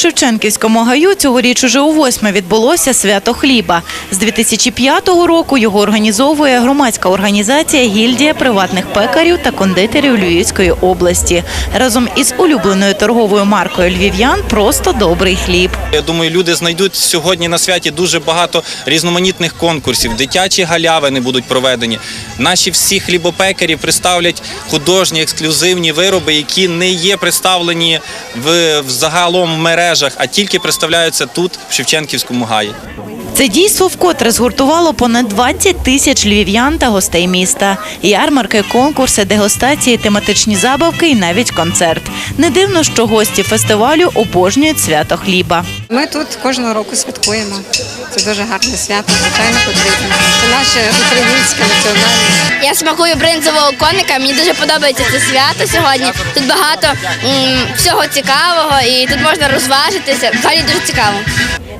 Шевченківському гаю цьогоріч уже у восьме відбулося свято хліба. З 2005 року його організовує громадська організація Гільдія приватних пекарів та кондитерів Львівської області. Разом із улюбленою торговою маркою львів'ян просто добрий хліб. Я думаю, люди знайдуть сьогодні на святі дуже багато різноманітних конкурсів. Дитячі галявини будуть проведені. Наші всі хлібопекарі представлять художні ексклюзивні вироби, які не є представлені в, загалом в мережах, а тільки представляються тут, в Шевченківському гаї. Це дійство вкотре згуртувало понад 20 тисяч львів'ян та гостей міста. Ярмарки, конкурси, дегустації, тематичні забавки і навіть концерт. Не дивно, що гості фестивалю обожнюють свято хліба. Ми тут кожного року святкуємо. Це дуже гарне свято, звичайно, потрібно. Це наше українське національне. Я смакую бринзового коника. Мені дуже подобається це свято сьогодні. Тут багато м, всього цікавого і тут можна розважитися. Взагалі дуже цікаво.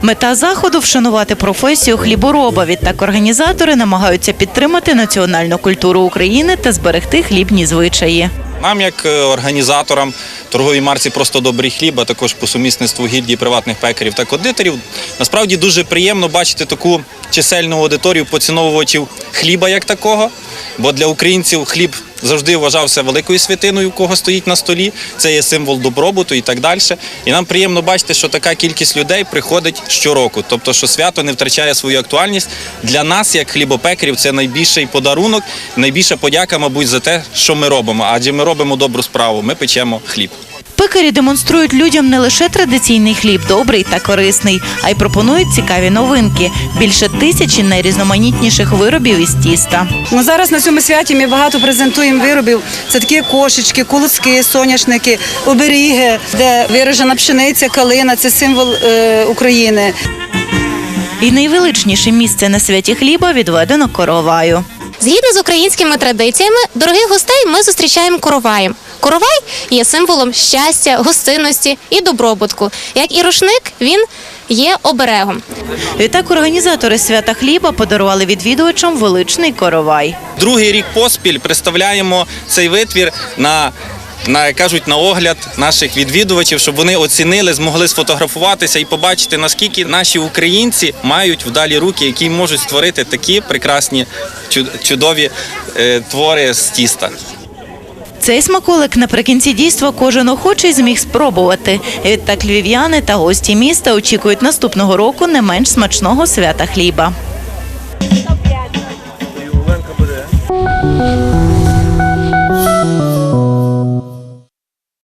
Мета заходу вшанувати професію хлібороба. Відтак організатори намагаються підтримати національну культуру України та зберегти хлібні звичаї. Нам, як е, організаторам торговій марці просто добрий хліб, а також по сумісництву гільдії приватних пекарів та кондитерів, насправді дуже приємно бачити таку чисельну аудиторію поціновувачів хліба як такого. Бо для українців хліб завжди вважався великою святиною, кого стоїть на столі. Це є символ добробуту і так далі. І нам приємно бачити, що така кількість людей приходить щороку. Тобто, що свято не втрачає свою актуальність. Для нас, як хлібопекарів, це найбільший подарунок, найбільша подяка, мабуть, за те, що ми робимо. Адже ми робимо добру справу. Ми печемо хліб. Пекарі демонструють людям не лише традиційний хліб, добрий та корисний, а й пропонують цікаві новинки. Більше тисячі найрізноманітніших виробів із тіста. Ну, зараз на цьому святі ми багато презентуємо виробів. Це такі кошечки, колоски, соняшники, оберіги, де виражена пшениця, калина це символ е, України. І найвеличніше місце на святі хліба відведено короваю. Згідно з українськими традиціями, дорогих гостей ми зустрічаємо короваєм. Коровай є символом щастя, гостинності і добробутку. Як і рушник, він є оберегом. Відтак організатори свята хліба подарували відвідувачам величний коровай. Другий рік поспіль представляємо цей витвір на. На кажуть на огляд наших відвідувачів, щоб вони оцінили, змогли сфотографуватися і побачити, наскільки наші українці мають вдалі руки, які можуть створити такі прекрасні чудові е, твори з тіста. Цей смаколик наприкінці дійства кожен охочий зміг спробувати. Відтак львів'яни та гості міста очікують наступного року не менш смачного свята хліба.